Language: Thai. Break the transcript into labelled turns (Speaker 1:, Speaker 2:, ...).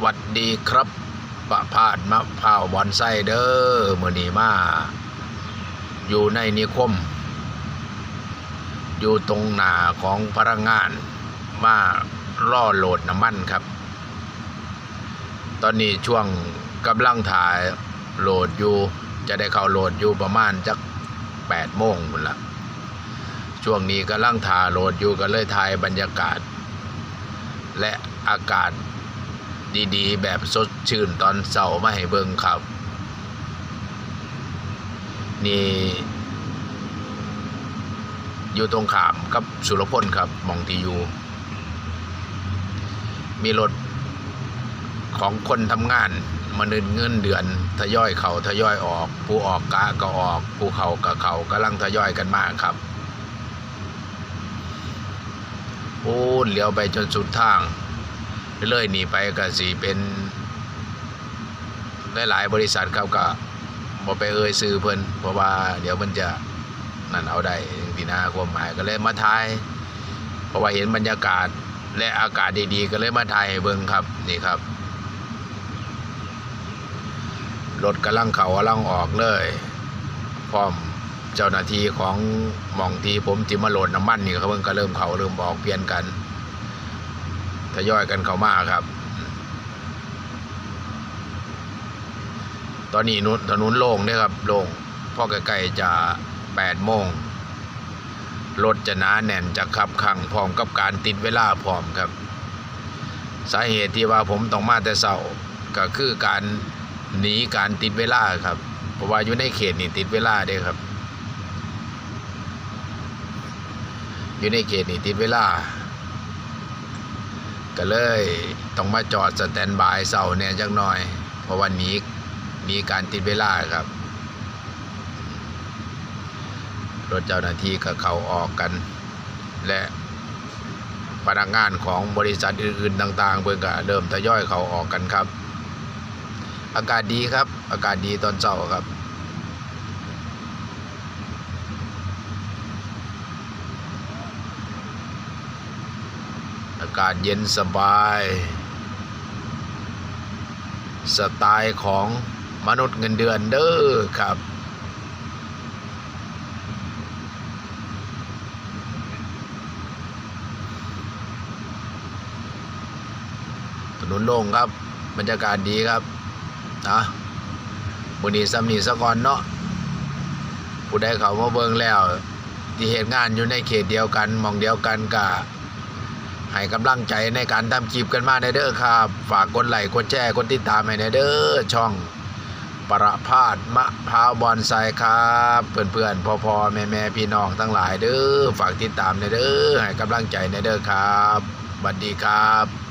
Speaker 1: หวัดดีครับปะพาดมะพร้าวบอนไซเด้อมือนีมา อยู่ในนิคม อยู่ตรงหน้าของพนักงาน มาล่อโหลดน้ำมันครับ ตอนนี้ช่วงกำลังถ่ายโหลดอยู่ จะได้เข้าโหลดอยู่ประมาณจักแปดโมงหมดละช่วงนี้กำลังถ่ายโหลดอยู่ก็เลยถ่ายบรรยากาศ และอากาศ ดีๆ แบบสดชื่นตอนเสาร์มาให้เบิ่งครับ นี่ อยู่ตรงขามกับสุรพลครับมองที่อยู่มีรถของคนทำงานมาเงินเงินเดือนทยอยเขาทยอยออก ผู้ออกกะก็ออกผู้เขาก็เขากำลังทยอยกันมากครับ โอ้เลี้ยวไปจนสุดทาง เลยหนีไปก็สิเป็นหลายๆบริษัทครับก็บ่ไปเอ่ยซื้อเพิ่นเพราะว่าเดี๋ยวมันจะนั่นเอาได้ทีนาความหมายก็เลยมาทาย เพราะว่าเห็นบรรยากาศและอากาศดีๆ ก็เลยมาถ่ายเบิ่งครับนี่ครับรถกำลังเขากำลังออกเลยพร้อมเจ้าหน้าที่ของหม่องที่ผมจิมาโหลดน้ำมันนี่เขาเพิ่งก็เริ่มเขาเริ่มออกเปลี่ยนกัน ทยอยกันเข้ามาครับ ตอนนี้นุถนนโล่งเนี่ยครับโล่งพราะใกล้ๆจะแปดโมงรถจะหนาแน่นจะขับขังพร้อมกับการติดเวลาพร้อมครับ สาเหตุที่ว่าผมต้องมาแต่เช้าก็คือการหนีการติดเวลาครับ เพราะว่าอยู่ในเขตนี่ติดเวลาเด้ครับ อยู่ในเขตนี่ติดเวลา ก็เลยต้องมาจอดสแตนบายเสาเนี่ยจักหน่อย เพราะว่าหนีหนีการติดเวลาครับ รถเจ้าหน้าที่ก็เข้าออกกัน และพนักงานของบริษัทอื่นๆต่างๆเพิ่อนก็เริ่มทยอยเข้าออกกันครับ อากาศดีครับ อากาศดีตอนเช้าครับ อากาศเย็นสบาย สไตล์ของมนุษย์เงินเดือนเด้อครับ ถนนโล่งครับบรรยากาศดีครับนะบุนีซัมนีสะก่อนเนาะผู้ใดเขามาเบิ่งแล้ว ที่เหตุงานอยู่ในเขตเดียวกันมองเดียวกันกะ ให้กำลังใจในการทำคลิปกันมาในเด้อครับ ฝากกดไลค์กดแชร์กดติดตามให้ในเด้อช่องประพาสมะพร้าวบอนไซครับเพื่อนๆพ่อๆแม่ๆพี่น้องทั้งหลายเด้อฝากติดตามในเด้อให้กำลังใจในเด้อครับสวัสดีครับ